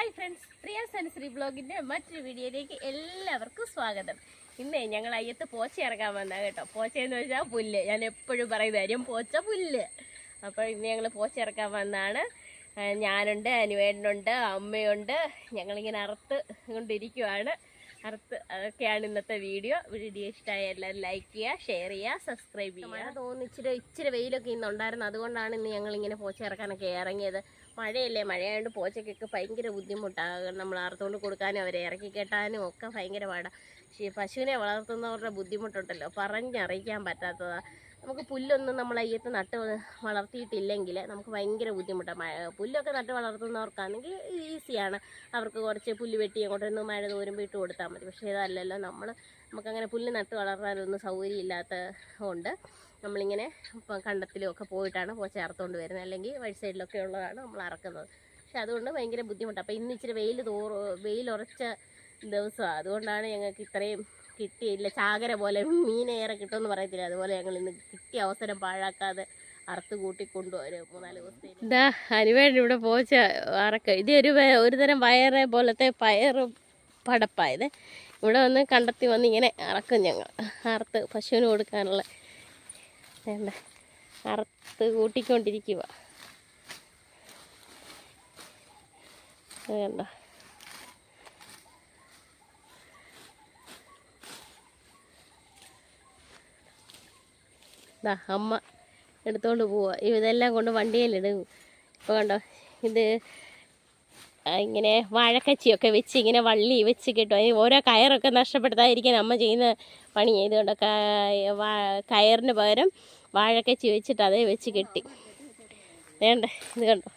Hi friends പ്രിയ sensory ബ്ലോഗിന്റെ മറ്റൊരു വീഡിയോയിലേക്ക് എല്ലാവർക്കും സ്വാഗതം. ഇന്ന് ഞങ്ങൾ അയ്യത്ത് പോച്ച ഇറങ്ങാൻ വന്ന കേട്ടോ. പോച്ച എന്ന് വെച്ചാൽ പുല്ല്. ഞാൻ എപ്പോഴും പറയുന്ന കാര്യം പോച്ച പുല്ല്. അപ്പോൾ ഇന്ന് ഞങ്ങൾ പോച്ച ഇറക്കാൻ വന്നതാണ് ആ, ഞാനുണ്ട് അനുവേടനുണ്ട് അമ്മയുണ്ട്. ഞങ്ങളിങ്ങനെ അറുത്ത് കൊണ്ടിരിക്കുവാണ്. അറുത്ത് അതൊക്കെയാണ് ഇന്നത്തെ വീഡിയോ. വീഡിയോ ഇഷ്ടമായ എല്ലാവരും ലൈക്ക് ചെയ്യുക ഷെയർ ചെയ്യുക സബ്സ്ക്രൈബ് ചെയ്യുക. തോന്നുന്നു തോന്നി ഇച്ചിരി ഇച്ചിരി വെയിലൊക്കെ ഇന്ന് ഉണ്ടായിരുന്നു. അതുകൊണ്ടാണ് ഇന്ന് ഞങ്ങളിങ്ങനെ പോച്ച ഇറക്കാനൊക്കെ ഇറങ്ങിയത്. മഴയല്ലേ? മഴയായതുകൊണ്ട് പോച്ചക്കൊക്കെ ഭയങ്കര ബുദ്ധിമുട്ടാണ് നമ്മൾ അറുത്തുകൊണ്ട് കൊടുക്കാനും അവരെ ഇറക്കി കെട്ടാനും ഒക്കെ ഭയങ്കര പാടാണ് പക്ഷേ പശുവിനെ വളർത്തുന്നവരുടെ ബുദ്ധിമുട്ടുണ്ടല്ലോ. പറഞ്ഞറിയിക്കാൻ പറ്റാത്തതാണ് നമുക്ക് പുല്ലൊന്നും നമ്മൾ അയ്യത്ത് നട്ട് വളർത്തിയിട്ടില്ലെങ്കിൽ നമുക്ക് ഭയങ്കര ബുദ്ധിമുട്ടാണ് പുല്ലൊക്കെ നട്ട് വളർത്തുന്നവർക്കാണെങ്കിൽ ഈസിയാണ്. അവർക്ക് കുറച്ച് പുല്ല് വെട്ടി അങ്ങോട്ടൊന്ന് മഴ തോരുമ്പോൾ ഇട്ട് കൊടുത്താൽ മതി. പക്ഷേ ഇതല്ലല്ലോ. നമ്മൾ നമുക്കങ്ങനെ പുല്ല് നട്ട് വളർത്താനൊന്നും സൗകര്യമില്ലാത്ത കൊണ്ട് നമ്മളിങ്ങനെ കണ്ടത്തിലും ഒക്കെ പോയിട്ടാണ് പോ ചേർത്തോണ്ട് വരുന്നത്. അല്ലെങ്കിൽ വഴി സൈഡിലൊക്കെ ഉള്ളതാണ് നമ്മൾ അറക്കുന്നത്. പക്ഷെ അതുകൊണ്ട് ഭയങ്കര ബുദ്ധിമുട്ട് അപ്പോൾ ഇന്ന് ഇച്ചിരി വെയിൽ തോറ് വെയിൽ ഉറച്ച ദിവസമാണ്. അതുകൊണ്ടാണ് ഞങ്ങൾക്ക് ഇത്രയും കിട്ടിയില്ല. ചാകര പോലെ മീനേറെ കിട്ടുമെന്ന് പറയത്തില്ല. അതുപോലെ ഞങ്ങൾ ഇന്ന് കിട്ടിയ അവസരം പാഴാക്കാതെ അറുത്ത് കൂട്ടി കൊണ്ടുവരും മൂന്നാൽ ദിവസത്തേക്ക്. ഇതാ അനുവേണ്ട ഇവിടെ പോച്ച അറക്ക. ഇത് ഒരു ഒരു തരം വയറെ പോലത്തെ പയർ പടപ്പായത് ഇവിടെ വന്ന് കണ്ടെത്തി വന്ന് ഇങ്ങനെ അറക്കും ഞങ്ങൾ. അറുത്ത് പശുവിന് കൊടുക്കാനുള്ള വേണ്ട അറുത്ത് കൂട്ടിക്കൊണ്ടിരിക്കുക വേണ്ട ദാ അമ്മ എടുത്തോണ്ട് പോവുക ഇതെല്ലാം കൊണ്ട് വണ്ടിയിലിടും ഇപ്പോൾ കണ്ടോ? ഇത് ഇങ്ങനെ വാഴക്കച്ചിയൊക്കെ വെച്ച് ഇങ്ങനെ വള്ളി വെച്ച് കിട്ടും. അതിന് ഓരോ കയറൊക്കെ നഷ്ടപ്പെടുത്താതിരിക്കാൻ അമ്മ ചെയ്യുന്ന പണി ചെയ്തുകൊണ്ട് കയറിന് പകരം വാഴക്കച്ചി ചുവച്ചിട്ട് അതേ വെച്ച് കെട്ടി. വേണ്ട? ഇത് കണ്ടോ?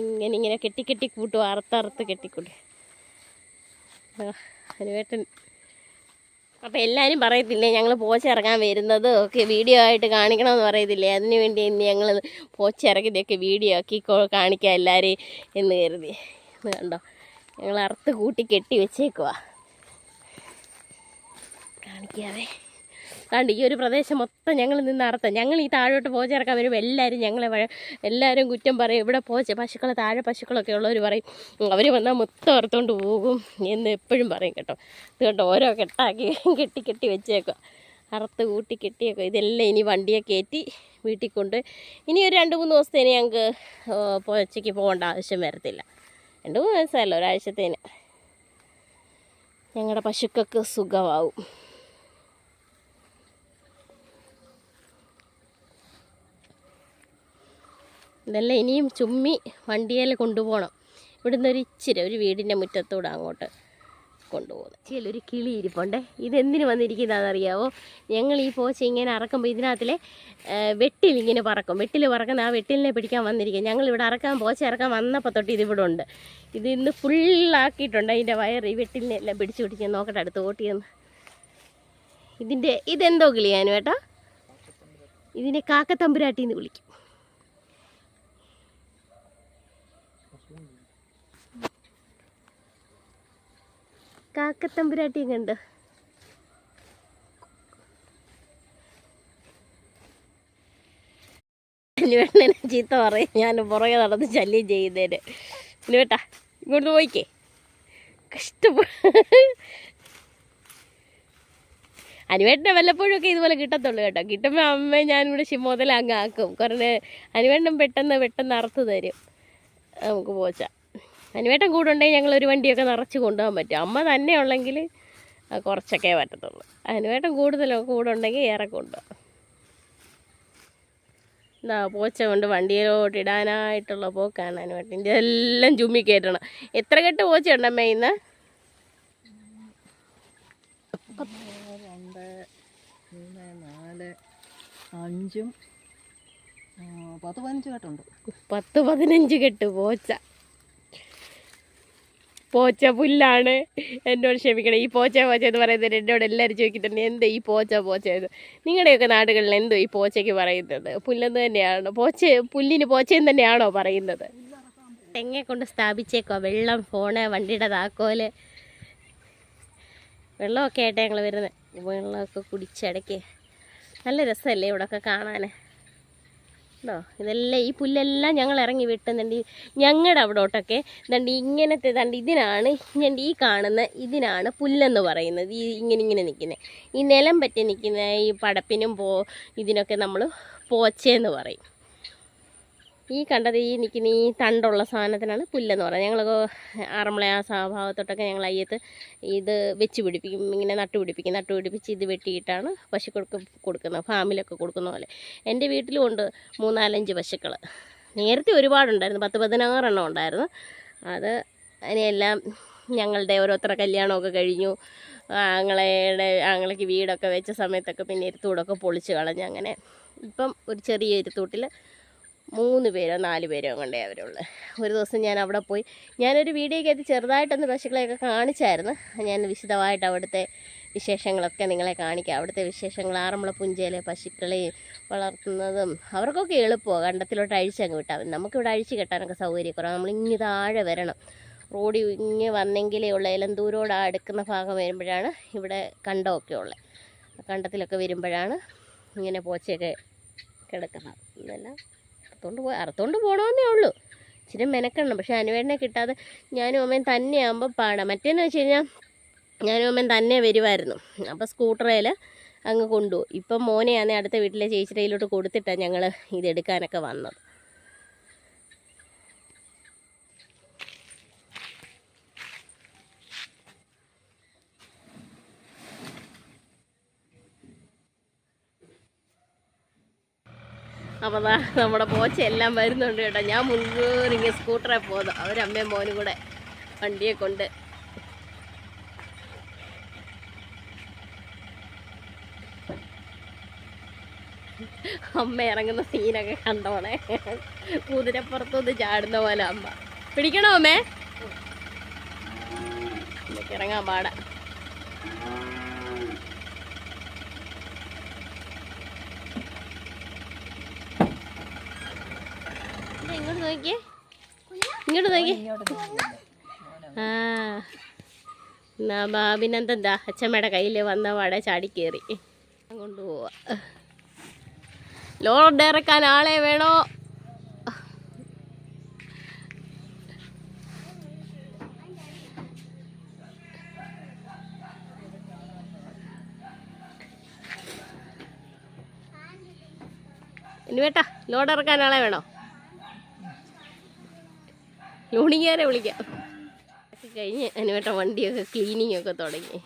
ഇങ്ങനെ ഇങ്ങനെ കെട്ടി കെട്ടി കൂട്ടും. അറുത്തറുത്ത് കെട്ടിക്കൂട്ടി. അനുവേട്ടൻ അപ്പോൾ എല്ലാവരും പറയത്തില്ലേ ഞങ്ങൾ പോച്ചിറങ്ങാൻ വരുന്നത് ഒക്കെ വീഡിയോ ആയിട്ട് കാണിക്കണമെന്ന് പറയത്തില്ലേ? അതിന് വേണ്ടി ഇന്ന് ഞങ്ങൾ പോച്ച ഇറക്കിയതൊക്കെ വീഡിയോ ആക്കി കാണിക്കുക കാണിക്കാം എല്ലാവരെയും എന്ന് കരുതി. ഇത് കണ്ടോ? ഞങ്ങൾ അറുത്ത് കൂട്ടി കെട്ടി വെച്ചേക്കുവാ. കാണിക്കാവേ. കണ്ട് ഈ ഒരു പ്രദേശം മൊത്തം ഞങ്ങൾ നിന്ന് അർത്ഥം ഞങ്ങൾ ഈ താഴോട്ട് പോച്ച ഇറക്കാൻ വരുമ്പോൾ എല്ലാവരും ഞങ്ങളെ എല്ലാവരും കുറ്റം പറയും. ഇവിടെ പോച്ച പശുക്കൾ താഴെ പശുക്കളൊക്കെ ഉള്ളവർ പറയും. അവർ വന്നാൽ മൊത്തം അറുത്തോണ്ട് പോകും എന്ന് എപ്പോഴും പറയും കേട്ടോ. ഇത് കേട്ടോ ഓരോ കെട്ടാക്കി കെട്ടി കെട്ടി വെച്ചേക്കുക അറുത്ത് കൂട്ടി കെട്ടിയൊക്കെ ഇതെല്ലാം ഇനി വണ്ടിയെ കയറ്റി വീട്ടിൽ കൊണ്ട് ഇനി ഒരു രണ്ട് മൂന്ന് ദിവസത്തേന് ഞങ്ങൾക്ക് പോച്ചയ്ക്ക് പോകേണ്ട ആവശ്യം വരത്തില്ല. രണ്ട് മൂന്ന് ദിവസമല്ല ഒരാഴ്ചത്തേന്. ഞങ്ങളുടെ പശുക്കൾക്ക് സുഖമാവും. ഇതെല്ലാം ഇനിയും ചുമ്മി വണ്ടിയിൽ കൊണ്ടുപോകണം. ഇവിടുന്ന് ഒരു ഇച്ചിരി ഒരു വീടിന്റെ മുറ്റത്തൂടെ അങ്ങോട്ട് കൊണ്ടുപോകുന്നത് ചില ഒരു കിളി ഇരിപ്പുണ്ടേ. ഇതെന്തിനു വന്നിരിക്കുന്നതെന്നറിയാവോ? ഞങ്ങൾ ഈ പോച്ച ഇങ്ങനെ അറക്കുമ്പോൾ ഇതിനകത്തിലെ വെട്ടിൽ ഇങ്ങനെ പറക്കും. വെട്ടിൽ പറക്കുന്ന ആ വെട്ടിലിനെ പിടിക്കാൻ വന്നിരിക്കും ഞങ്ങൾ ഇവിടെ അറക്കാൻ പോച്ച ഇറക്കാൻ വന്നപ്പോൾ തൊട്ട് ഇതിവിടെ ഉണ്ട്. ഇത് ഇന്ന് ഫുള്ളാക്കിയിട്ടുണ്ട്. അതിന്റെ വയർ ഈ വെട്ടിലിനെ എല്ലാം പിടിച്ചു പിടിച്ച് നോക്കട്ടെ അടുത്ത് ഓട്ടിയെന്ന്. ഇതിന്റെ ഇതെന്തോ കിളിയാനും ഏട്ടാ ഇതിനെ കാക്കത്തമ്പുരാട്ടി എന്ന് വിളിക്കും. കാക്കത്തമ്പുരാട്ടിയും കണ്ട്? ചീത്ത പറയും. ഞാൻ പുറകെ നടന്ന് ശല്യം ചെയ്യുന്നതിന് അനുവേട്ടാ ഇങ്ങോട്ട് പോയിക്കേ. കഷ്ടപ്പെ അനുവേട്ടനെ വല്ലപ്പോഴും ഒക്കെ ഇതുപോലെ കിട്ടത്തുള്ളൂ കേട്ടോ. കിട്ടുമ്പോൾ അമ്മ ഞാനിവിടെ ശിമോതല അങ്ങ് ആക്കും. കുറേ അനുവേട്ടൻ പെട്ടെന്ന് പെട്ടെന്ന് അറുത്ത് തരും. നമുക്ക് പോച്ച. അനുവേട്ടൻ കൂടുണ്ടെങ്കിൽ ഞങ്ങൾ ഒരു വണ്ടിയൊക്കെ നിറച്ച് കൊണ്ടുപോകാൻ പറ്റും. അമ്മ തന്നെ ഉള്ളെങ്കിൽ കുറച്ചൊക്കെ പറ്റത്തുള്ളൂ. അനുവേട്ടൻ കൂടുതലോ കൂടെ ഉണ്ടെങ്കിൽ ഏറെ കൊണ്ടുപോകാം. എന്താ പോച്ച കൊണ്ട് വണ്ടിയിലോട്ട് ഇടാനായിട്ടുള്ള പോക്കാണ് അനുവേട്ടൻ ഇതെല്ലാം ചുമ്മി കയറ്റണം. എത്ര കെട്ട് പോച്ച ഉണ്ടമ്മ ഇന്ന്? രണ്ട് മൂന്ന് നാല് അഞ്ചും പത്ത് പതിനഞ്ച് കെട്ടുണ്ട്. പത്ത് പതിനഞ്ച് കെട്ട് പോച്ച. പോച്ച പുല്ലാണ്. എന്നോട് ക്ഷമിക്കണം. ഈ പോച്ച പോച്ച എന്ന് പറയുന്നത് എന്നോട് എല്ലാവരും ചോദിക്കുന്നുണ്ട് എന്ത് ഈ പോച്ച പോച്ച എന്ന്? നിങ്ങളുടെയൊക്കെ നാടുകളിൽ എന്തോ ഈ പോച്ചയ്ക്ക് പറയുന്നത്? പുല്ലെന്ന് തന്നെയാണോ? പോച്ച പുല്ലിന് പോച്ചയെന്ന് തന്നെയാണോ പറയുന്നത്? തെങ്ങെ കൊണ്ട് സ്ഥാപിച്ചേക്കോ? വെള്ളം ഫോണ് വണ്ടിയുടെ താക്കോൽ. വെള്ളമൊക്കെ ആയിട്ടാണ് ഞങ്ങൾ വരുന്നത് വെള്ളമൊക്കെ കുടിച്ചടക്കി നല്ല രസമല്ലേ ഇവിടെയൊക്കെ കാണാൻ കേട്ടോ ഇതെല്ലാം ഈ പുല്ലെല്ലാം ഞങ്ങൾ ഇറങ്ങി വിട്ടുന്നുണ്ട് ഞങ്ങളുടെ അവിടോട്ടൊക്കെ ദണ്ട് ഇങ്ങനത്തെ ദണ്ട് ഇതിനാണ് ഞണ്ട് ഈ കാണുന്ന ഇതിനാണ് പുല്ലെന്ന് പറയുന്നത്. ഈ ഇങ്ങനെ ഇങ്ങനെ നിൽക്കുന്നത് ഈ നിലം പറ്റി നിൽക്കുന്ന ഈ പടപ്പിനും പോ ഇതിനൊക്കെ നമ്മൾ പോച്ചയെന്ന് പറയും. ഈ കണ്ടത് ഈ നിൽക്കുന്ന ഈ തണ്ടുള്ള സാധനത്തിനാണ് പുല്ലെന്ന് പറയുന്നത് ഞങ്ങളൊക്കെ ആറന്മുള ആ സ്വഭാവത്തോട്ടൊക്കെ ഞങ്ങൾ അയ്യത്ത് ഇത് വെച്ച് പിടിപ്പിക്കും. ഇങ്ങനെ നട്ടു പിടിപ്പിക്കും. നട്ടു പിടിപ്പിച്ച് ഇത് വെട്ടിയിട്ടാണ് പശുക്കൾക്ക് കൊടുക്കുന്നത്. ഫാമിലൊക്കെ കൊടുക്കുന്ന പോലെ. എന്റെ വീട്ടിലും ഉണ്ട് മൂന്നാലഞ്ച് പശുക്കൾ. നേരത്തെ ഒരുപാടുണ്ടായിരുന്നു. പത്ത് പതിനാറെണ്ണം ഉണ്ടായിരുന്നു. അത് അതിനെല്ലാം ഞങ്ങളുടെ ഓരോരുത്തരുടെ കല്യാണമൊക്കെ കഴിഞ്ഞു. ആങ്ങളയുടെ ആങ്ങളയ്ക്ക് വീടൊക്കെ വെച്ച സമയത്തൊക്കെ പിന്നെ ഇരുത്തൂടൊക്കെ പൊളിച്ച് കളഞ്ഞ് അങ്ങനെ. ഇപ്പം ഒരു ചെറിയ ഇരുത്തൂട്ടിൽ മൂന്ന് പേരോ നാല് പേരോ കൊണ്ടേ അവരുള്ളു. ഒരു ദിവസം ഞാൻ അവിടെ പോയി. ഞാനൊരു വീഡിയോയ്ക്കകത്ത് ചെറുതായിട്ടൊന്ന് പശുക്കളെയൊക്കെ കാണിച്ചായിരുന്നു. ഞാൻ വിശദമായിട്ട് അവിടുത്തെ വിശേഷങ്ങളൊക്കെ നിങ്ങളെ കാണിക്കാം. അവിടുത്തെ വിശേഷങ്ങൾ ആറന്മുള പുഞ്ചയിലെ പശുക്കളെ വളർത്തുന്നതും അവർക്കൊക്കെ എളുപ്പമാണ്. കണ്ടത്തിലോട്ട് അഴിച്ചങ്ങ് വിട്ടാൽ നമുക്കിവിടെ അഴിച്ച് കെട്ടാനൊക്കെ സൗകര്യക്കുറവ്. നമ്മൾ ഇങ്ങ് താഴെ വരണം. റോഡ് ഇങ്ങ് വന്നെങ്കിലേ ഉള്ള. ഇലന്തൂരോട് അടുക്കുന്ന ഭാഗം വരുമ്പോഴാണ് ഇവിടെ കണ്ടമൊക്കെ ഉള്ളത് കണ്ടത്തിലൊക്കെ വരുമ്പോഴാണ് ഇങ്ങനെ പോച്ചയൊക്കെ കിടക്കുന്നത്. ഇതെല്ലാം അറുത്തോണ്ട് പോയി അറുത്തോണ്ട് പോകണമെന്നേ ഉള്ളൂ. ഇച്ചിരി മെനക്കണം പക്ഷെ അനുവേടനെ കിട്ടാതെ ഞാനും അമ്മയും തന്നെയാകുമ്പോൾ പാടാം. മറ്റേന്ന് വെച്ച് കഴിഞ്ഞാൽ ഞാനും അമ്മയും തന്നെ വരുമായിരുന്നു അപ്പോൾ സ്കൂട്ടറേൽ അങ്ങ് കൊണ്ടുപോകും ഇപ്പം മോനെയാണ് അടുത്ത വീട്ടിലെ ചേച്ചിയുടെ കയ്യിലോട്ട് കൊടുത്തിട്ടാണ് ഞങ്ങൾ ഇതെടുക്കാനൊക്കെ വന്നത്. അപ്പോൾ നമ്മുടെ പോച്ച എല്ലാം വരുന്നുണ്ട് കേട്ടോ. ഞാൻ മുൻകൂർ സ്കൂട്ടറെ പോകുന്നു അവരമ്മയും മോനും കൂടെ വണ്ടിയെ കൊണ്ട്. അമ്മ ഇറങ്ങുന്ന സീനൊക്കെ കണ്ടോണേ. കുതിരപ്പുറത്തുനിന്ന് ചാടുന്ന പോലെ അമ്മ. പിടിക്കണോ അമ്മേ? ഇറങ്ങാൻ പാടാ. ഇങ്ങോട്ട് നോക്കിയേ. ഇങ്ങോട്ട് നോക്കി. ആ. എന്നാ ബാബിനെന്താ അച്ഛമ്മയുടെ കയ്യിൽ വന്ന വട ചാടി കേറി. കൊണ്ടുപോവാ. ലോഡ് ഇറക്കാൻ ആളെ വേണോ? ഇനി വേട്ടാ ലോഡ് ഇറക്കാൻ ആളെ വേണോ? ലോണിങ്ങാരെ വിളിക്കാം. കഴിഞ്ഞ് അനുവേട്ട വണ്ടിയൊക്കെ ക്ലീനിങ് ഒക്കെ തുടങ്ങി.